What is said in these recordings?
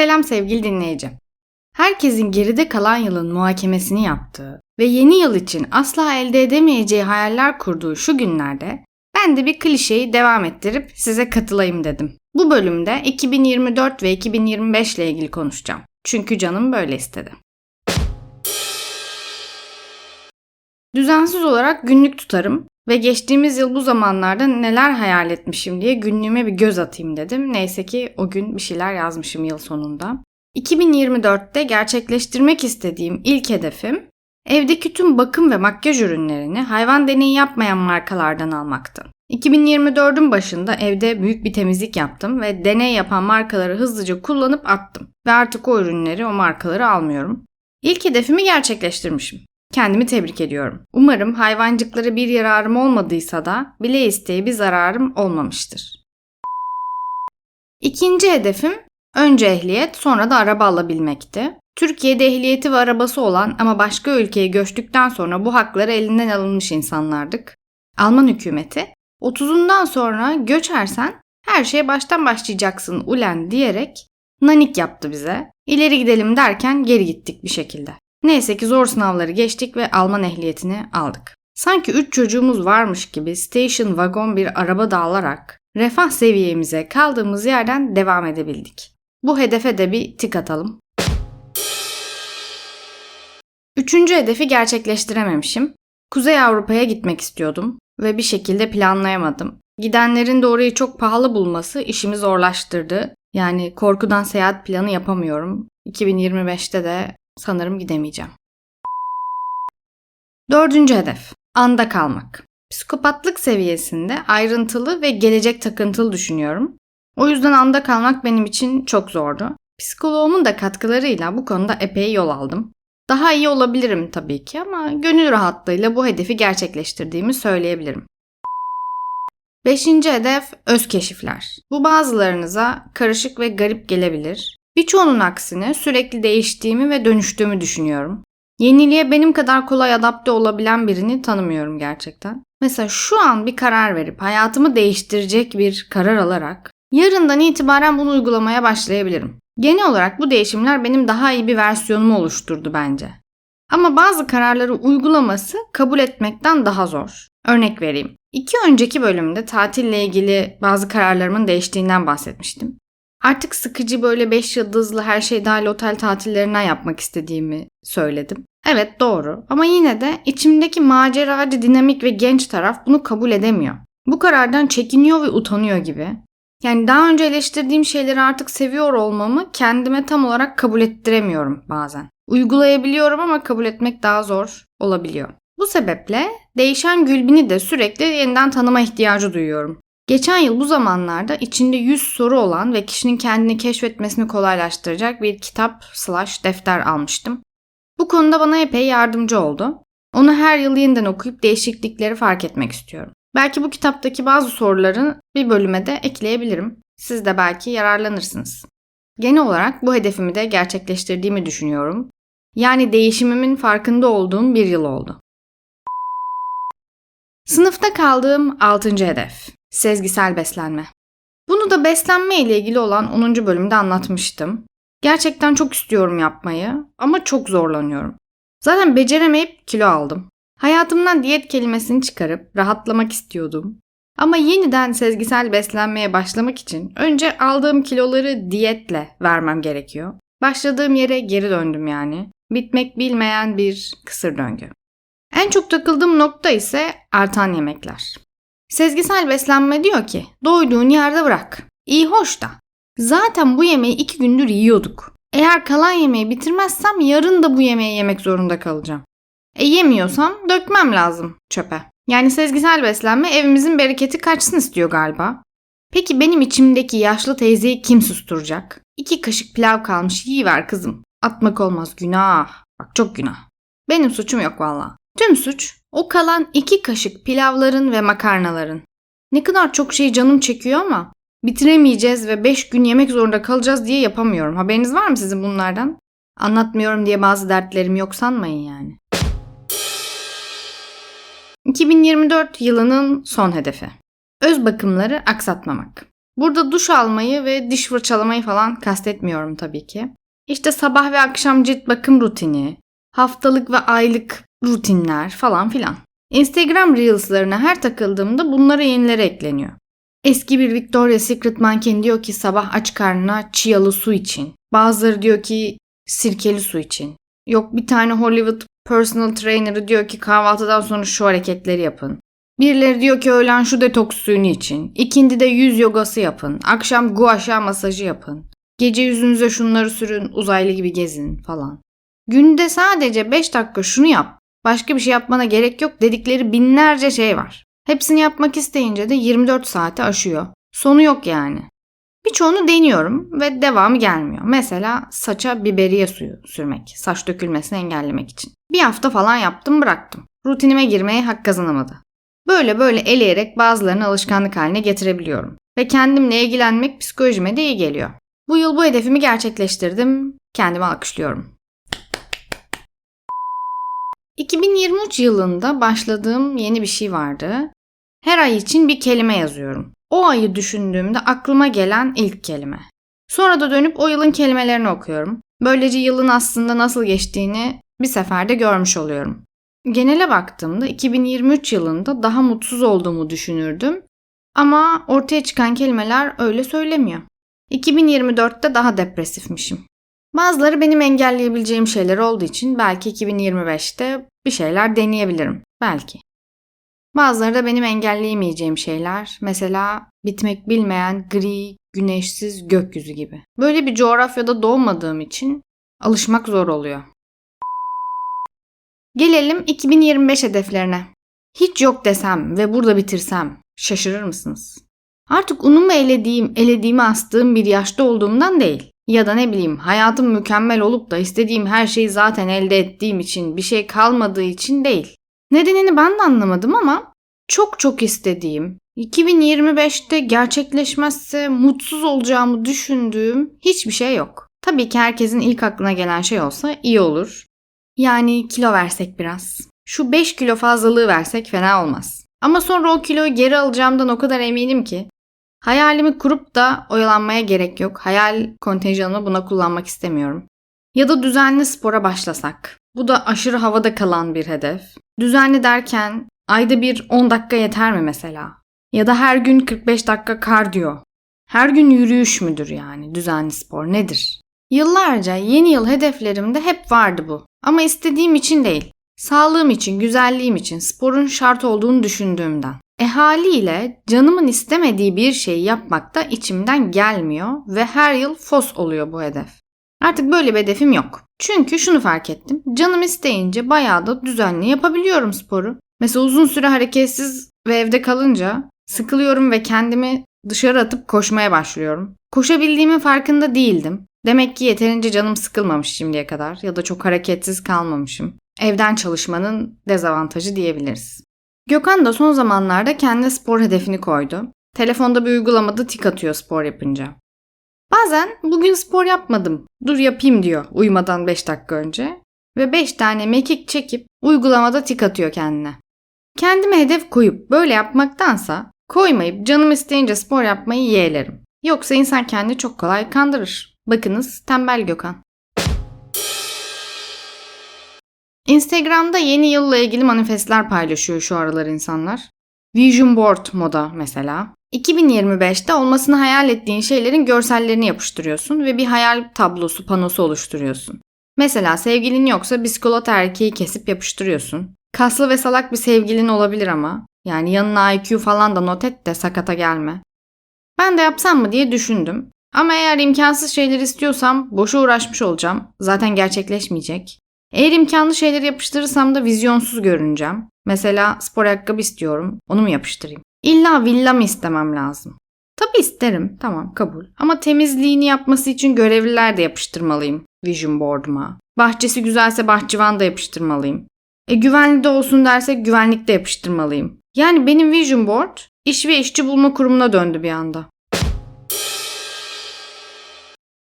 Selam sevgili dinleyici. Herkesin geride kalan yılın muhakemesini yaptığı ve yeni yıl için asla elde edemeyeceği hayaller kurduğu şu günlerde ben de bir klişeyi devam ettirip size katılayım dedim. Bu bölümde 2024 ve 2025 ile ilgili konuşacağım. Çünkü canım böyle istedi. Düzensiz olarak günlük tutarım ve geçtiğimiz yıl bu zamanlarda neler hayal etmişim diye günlüğüme bir göz atayım dedim. Neyse ki o gün bir şeyler yazmışım yıl sonunda. 2024'te gerçekleştirmek istediğim ilk hedefim evdeki tüm bakım ve makyaj ürünlerini hayvan deneyi yapmayan markalardan almaktı. 2024'ün başında evde büyük bir temizlik yaptım ve deney yapan markaları hızlıca kullanıp attım. Ve artık o ürünleri, o markaları almıyorum. İlk hedefimi gerçekleştirmişim. Kendimi tebrik ediyorum. Umarım hayvancıklara bir yararım olmadıysa da bile isteye bir zararım olmamıştır. İkinci hedefim önce ehliyet sonra da araba alabilmekti. Türkiye'de ehliyeti ve arabası olan ama başka ülkeye göçtükten sonra bu hakları elinden alınmış insanlardık. Alman hükümeti 30'undan sonra göçersen her şeye baştan başlayacaksın ulen diyerek nanik yaptı bize. İleri gidelim derken geri gittik bir şekilde. Neyse ki zor sınavları geçtik ve Alman ehliyetini aldık. Sanki 3 çocuğumuz varmış gibi station wagon bir araba dağılarak refah seviyemize kaldığımız yerden devam edebildik. Bu hedefe de bir tik atalım. Üçüncü hedefi gerçekleştirememişim. Kuzey Avrupa'ya gitmek istiyordum ve bir şekilde planlayamadım. Gidenlerin de orayı çok pahalı bulması işimi zorlaştırdı. Yani korkudan seyahat planı yapamıyorum. 2025'te de sanırım gidemeyeceğim. Dördüncü hedef. Anda kalmak. Psikopatlık seviyesinde ayrıntılı ve gelecek takıntılı düşünüyorum. O yüzden anda kalmak benim için çok zordu. Psikoloğumun da katkılarıyla bu konuda epey yol aldım. Daha iyi olabilirim tabii ki ama gönül rahatlığıyla bu hedefi gerçekleştirdiğimi söyleyebilirim. Beşinci hedef öz keşifler. Bu bazılarınıza karışık ve garip gelebilir. Birçoğunun aksine sürekli değiştiğimi ve dönüştüğümü düşünüyorum. Yeniliğe benim kadar kolay adapte olabilen birini tanımıyorum gerçekten. Mesela şu an bir karar verip hayatımı değiştirecek bir karar alarak yarından itibaren bunu uygulamaya başlayabilirim. Genel olarak bu değişimler benim daha iyi bir versiyonumu oluşturdu bence. Ama bazı kararları uygulaması kabul etmekten daha zor. Örnek vereyim. İki önceki bölümde tatille ilgili bazı kararlarımın değiştiğinden bahsetmiştim. Artık sıkıcı böyle 5 yıldızlı her şey dahil otel tatillerinden yapmak istediğimi söyledim. Evet doğru ama yine de içimdeki maceracı, dinamik ve genç taraf bunu kabul edemiyor. Bu karardan çekiniyor ve utanıyor gibi. Yani daha önce eleştirdiğim şeyleri artık seviyor olmamı kendime tam olarak kabul ettiremiyorum bazen. Uygulayabiliyorum ama kabul etmek daha zor olabiliyor. Bu sebeple değişen Gülbin'i de sürekli yeniden tanıma ihtiyacı duyuyorum. Geçen yıl bu zamanlarda içinde 100 soru olan ve kişinin kendini keşfetmesini kolaylaştıracak bir kitap slash defter almıştım. Bu konuda bana epey yardımcı oldu. Onu her yıl yeniden okuyup değişiklikleri fark etmek istiyorum. Belki bu kitaptaki bazı soruların bir bölüme de ekleyebilirim. Siz de belki yararlanırsınız. Genel olarak bu hedefimi de gerçekleştirdiğimi düşünüyorum. Yani değişimimin farkında olduğum bir yıl oldu. Sınıfta kaldığım 6. hedef. Sezgisel beslenme. Bunu da beslenme ile ilgili olan 10. bölümde anlatmıştım. Gerçekten çok istiyorum yapmayı ama çok zorlanıyorum. Zaten beceremeyip kilo aldım. Hayatımdan diyet kelimesini çıkarıp rahatlamak istiyordum. Ama yeniden sezgisel beslenmeye başlamak için önce aldığım kiloları diyetle vermem gerekiyor. Başladığım yere geri döndüm yani. Bitmek bilmeyen bir kısır döngü. En çok takıldığım nokta ise artan yemekler. Sezgisel beslenme diyor ki doyduğun yerde bırak. İyi hoş da. Zaten bu yemeği iki gündür yiyorduk. Eğer kalan yemeği bitirmezsem yarın da bu yemeği yemek zorunda kalacağım. E yemiyorsam dökmem lazım çöpe. Yani sezgisel beslenme evimizin bereketi kaçsın istiyor galiba. Peki benim içimdeki yaşlı teyzeyi kim susturacak? İki kaşık pilav kalmış yiyiver kızım. Atmak olmaz günah. Bak çok günah. Benim suçum yok valla. Tüm suç o kalan iki kaşık pilavların ve makarnaların. Ne kadar çok şey canım çekiyor ama bitiremeyeceğiz ve beş gün yemek zorunda kalacağız diye yapamıyorum. Haberiniz var mı sizin bunlardan? Anlatmıyorum diye bazı dertlerim yok sanmayın yani. 2024 yılının son hedefi. Öz bakımları aksatmamak. Burada duş almayı ve diş fırçalamayı falan kastetmiyorum tabii ki. İşte sabah ve akşam cilt bakım rutini, haftalık ve aylık rutinler falan filan. Instagram Reels'larına her takıldığımda bunlara yenileri ekleniyor. Eski bir Victoria's Secret manken diyor ki sabah aç karnına çiyalı su için. Bazıları diyor ki sirkeli su için. Yok bir tane Hollywood personal trainer'ı diyor ki kahvaltıdan sonra şu hareketleri yapın. Birileri diyor ki öğlen şu detoks suyunu için. İkindi de yüz yogası yapın. Akşam gua sha masajı yapın. Gece yüzünüze şunları sürün, uzaylı gibi gezin falan. Günde sadece 5 dakika şunu yap. Başka bir şey yapmana gerek yok dedikleri binlerce şey var. Hepsini yapmak isteyince de 24 saati aşıyor. Sonu yok yani. Birçoğunu deniyorum ve devamı gelmiyor. Mesela saça biberiye suyu sürmek, saç dökülmesini engellemek için. Bir hafta falan yaptım bıraktım. Rutinime girmeye hak kazanamadı. Böyle böyle eleyerek bazılarını alışkanlık haline getirebiliyorum. Ve kendimle ilgilenmek psikolojime de iyi geliyor. Bu yıl bu hedefimi gerçekleştirdim. Kendimi alkışlıyorum. 2023 yılında başladığım yeni bir şey vardı. Her ay için bir kelime yazıyorum. O ayı düşündüğümde aklıma gelen ilk kelime. Sonra da dönüp o yılın kelimelerini okuyorum. Böylece yılın aslında nasıl geçtiğini bir seferde görmüş oluyorum. Genele baktığımda 2023 yılında daha mutsuz olduğumu düşünürdüm ama ortaya çıkan kelimeler öyle söylemiyor. 2024'te daha depresifmişim. Bazıları benim engelleyebileceğim şeyler olduğu için belki 2025'te bir şeyler deneyebilirim. Belki. Bazıları da benim engelleyemeyeceğim şeyler. Mesela bitmek bilmeyen gri, güneşsiz gökyüzü gibi. Böyle bir coğrafyada doğmadığım için alışmak zor oluyor. Gelelim 2025 hedeflerine. Hiç yok desem ve burada bitirsem şaşırır mısınız? Artık unumu elediğim, elediğimi astığım bir yaşta olduğumdan değil. Ya da ne bileyim hayatım mükemmel olup da istediğim her şeyi zaten elde ettiğim için bir şey kalmadığı için değil. Nedenini ben de anlamadım ama çok çok istediğim, 2025'te gerçekleşmezse mutsuz olacağımı düşündüğüm hiçbir şey yok. Tabii ki herkesin ilk aklına gelen şey olsa iyi olur. Yani kilo versek biraz. Şu 5 kilo fazlalığı versek fena olmaz. Ama sonra o kiloyu geri alacağımdan o kadar eminim ki hayalimi kurup da oyalanmaya gerek yok. Hayal kontenjanımı buna kullanmak istemiyorum. Ya da düzenli spora başlasak. Bu da aşırı havada kalan bir hedef. Düzenli derken ayda bir 10 dakika yeter mi mesela? Ya da her gün 45 dakika kardiyo. Her gün yürüyüş müdür yani düzenli spor nedir? Yıllarca yeni yıl hedeflerimde hep vardı bu. Ama istediğim için değil. Sağlığım için, güzelliğim için, sporun şart olduğunu düşündüğümden. E haliyle canımın istemediği bir şeyi yapmak da içimden gelmiyor ve her yıl fos oluyor bu hedef. Artık böyle bir hedefim yok. Çünkü şunu fark ettim. Canım isteyince bayağı da düzenli yapabiliyorum sporu. Mesela uzun süre hareketsiz ve evde kalınca sıkılıyorum ve kendimi dışarı atıp koşmaya başlıyorum. Koşabildiğimin farkında değildim. Demek ki yeterince canım sıkılmamış şimdiye kadar ya da çok hareketsiz kalmamışım. Evden çalışmanın dezavantajı diyebiliriz. Gökhan da son zamanlarda kendi spor hedefini koydu. Telefonda bir uygulamada tik atıyor spor yapınca. Bazen bugün spor yapmadım, dur yapayım diyor uyumadan 5 dakika önce. Ve 5 tane mekik çekip uygulamada tik atıyor kendine. Kendime hedef koyup böyle yapmaktansa koymayıp canım isteyince spor yapmayı yeğlerim. Yoksa insan kendini çok kolay kandırır. Bakınız tembel Gökhan. Instagram'da yeni yılla ilgili manifestler paylaşıyor şu aralar insanlar. Vision board moda mesela. 2025'te olmasını hayal ettiğin şeylerin görsellerini yapıştırıyorsun ve bir hayal tablosu, panosu oluşturuyorsun. Mesela sevgilin yoksa biskolata erkeği kesip yapıştırıyorsun. Kaslı ve salak bir sevgilin olabilir ama. Yani yanına IQ falan da not et de sakata gelme. Ben de yapsam mı diye düşündüm. Ama eğer imkansız şeyler istiyorsam boşa uğraşmış olacağım. Zaten gerçekleşmeyecek. Eğer imkanlı şeyleri yapıştırırsam da vizyonsuz görüneceğim. Mesela spor ayakkabı istiyorum. Onu mu yapıştırayım? İlla villa mı istemem lazım? Tabi isterim. Tamam kabul. Ama temizliğini yapması için görevliler de yapıştırmalıyım vision board'uma. Bahçesi güzelse bahçıvan da yapıştırmalıyım. E güvenli de olsun dersek güvenlik de yapıştırmalıyım. Yani benim vision board iş ve işçi bulma kurumuna döndü bir anda.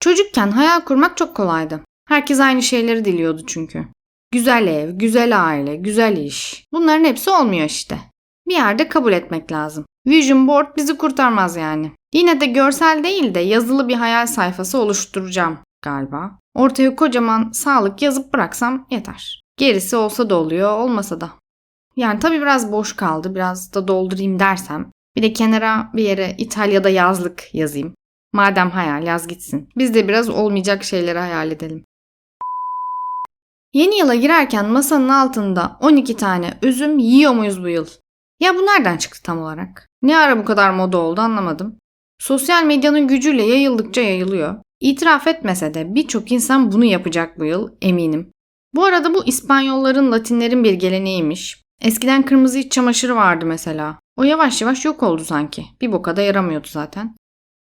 Çocukken hayal kurmak çok kolaydı. Herkes aynı şeyleri diliyordu çünkü. Güzel ev, güzel aile, güzel iş. Bunların hepsi olmuyor işte. Bir yerde kabul etmek lazım. Vision board bizi kurtarmaz yani. Yine de görsel değil de yazılı bir hayal sayfası oluşturacağım galiba. Ortaya kocaman sağlık yazıp bıraksam yeter. Gerisi olsa da oluyor, olmasa da. Yani tabii biraz boş kaldı, biraz da doldurayım dersem. Bir de kenara bir yere İtalya'da yazlık yazayım. Madem hayal yaz gitsin. Biz de biraz olmayacak şeyleri hayal edelim. Yeni yıla girerken masanın altında 12 tane üzüm yiyor muyuz bu yıl? Ya bu nereden çıktı tam olarak? Ne ara bu kadar moda oldu anlamadım. Sosyal medyanın gücüyle yayıldıkça yayılıyor. İtiraf etmese de birçok insan bunu yapacak bu yıl eminim. Bu arada bu İspanyolların, Latinlerin bir geleneğiymiş. Eskiden kırmızı iç çamaşırı vardı mesela. O yavaş yavaş yok oldu sanki. Bir boka da yaramıyordu zaten.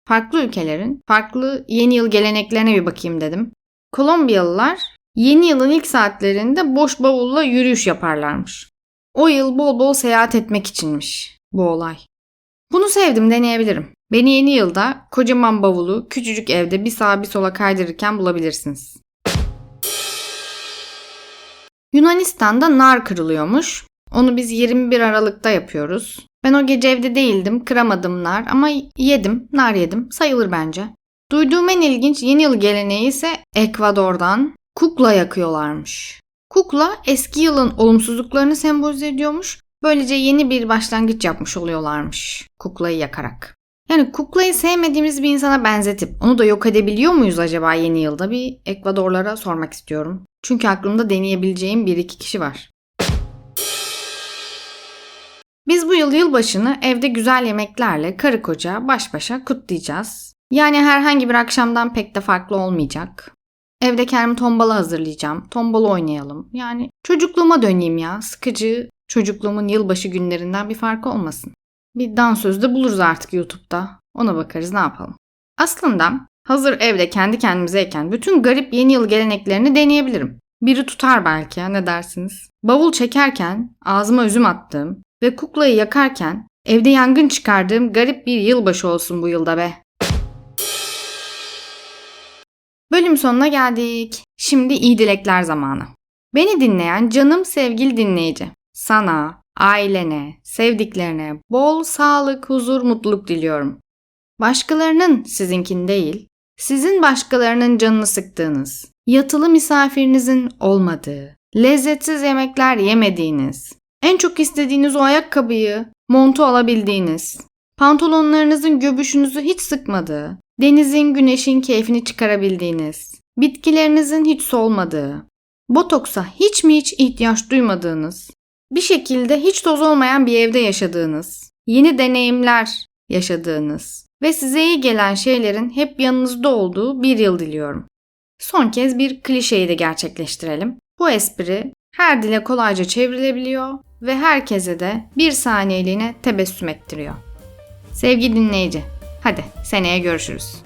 Farklı ülkelerin farklı yeni yıl geleneklerine bir bakayım dedim. Kolombiyalılar yeni yılın ilk saatlerinde boş bavulla yürüyüş yaparlarmış. O yıl bol bol seyahat etmek içinmiş bu olay. Bunu sevdim deneyebilirim. Beni yeni yılda kocaman bavulu küçücük evde bir sağa bir sola kaydırırken bulabilirsiniz. Yunanistan'da nar kırılıyormuş. Onu biz 21 Aralık'ta yapıyoruz. Ben o gece evde değildim, kıramadım nar ama yedim, nar yedim. Sayılır bence. Duyduğum en ilginç yeni yıl geleneği ise Ekvador'dan kukla yakıyorlarmış. Kukla eski yılın olumsuzluklarını sembolize ediyormuş. Böylece yeni bir başlangıç yapmış oluyorlarmış kuklayı yakarak. Yani kuklayı sevmediğimiz bir insana benzetip onu da yok edebiliyor muyuz acaba yeni yılda bir Ekvadorlara sormak istiyorum. Çünkü aklımda deneyebileceğim bir iki kişi var. Biz bu yıl yılbaşını evde güzel yemeklerle karı koca baş başa kutlayacağız. Yani herhangi bir akşamdan pek de farklı olmayacak. Evde kendime tombala hazırlayacağım. Tombala oynayalım. Yani çocukluğuma döneyim ya. Sıkıcı çocukluğumun yılbaşı günlerinden bir farkı olmasın. Bir dansöz de buluruz artık YouTube'da. Ona bakarız ne yapalım. Aslında hazır evde kendi kendimizeyken bütün garip yeni yıl geleneklerini deneyebilirim. Biri tutar belki ne dersiniz? Bavul çekerken ağzıma üzüm attığım ve kuklayı yakarken evde yangın çıkardığım garip bir yılbaşı olsun bu yılda be. Bölüm sonuna geldik. Şimdi iyi dilekler zamanı. Beni dinleyen canım sevgili dinleyici. Sana, ailene, sevdiklerine bol sağlık, huzur, mutluluk diliyorum. Başkalarının sizinkin değil, sizin başkalarının canını sıktığınız, yatılı misafirinizin olmadığı, lezzetsiz yemekler yemediğiniz, en çok istediğiniz o ayakkabıyı, montu alabildiğiniz, pantolonlarınızın göbüşünüzü hiç sıkmadığı, denizin, güneşin keyfini çıkarabildiğiniz, bitkilerinizin hiç solmadığı, botoksa hiç mi hiç ihtiyaç duymadığınız, bir şekilde hiç toz olmayan bir evde yaşadığınız, yeni deneyimler yaşadığınız ve size iyi gelen şeylerin hep yanınızda olduğu bir yıl diliyorum. Son kez bir klişeyi de gerçekleştirelim. Bu espri her dile kolayca çevrilebiliyor ve herkese de bir saniyeliğine tebessüm ettiriyor. Sevgili dinleyici, hadi seneye görüşürüz.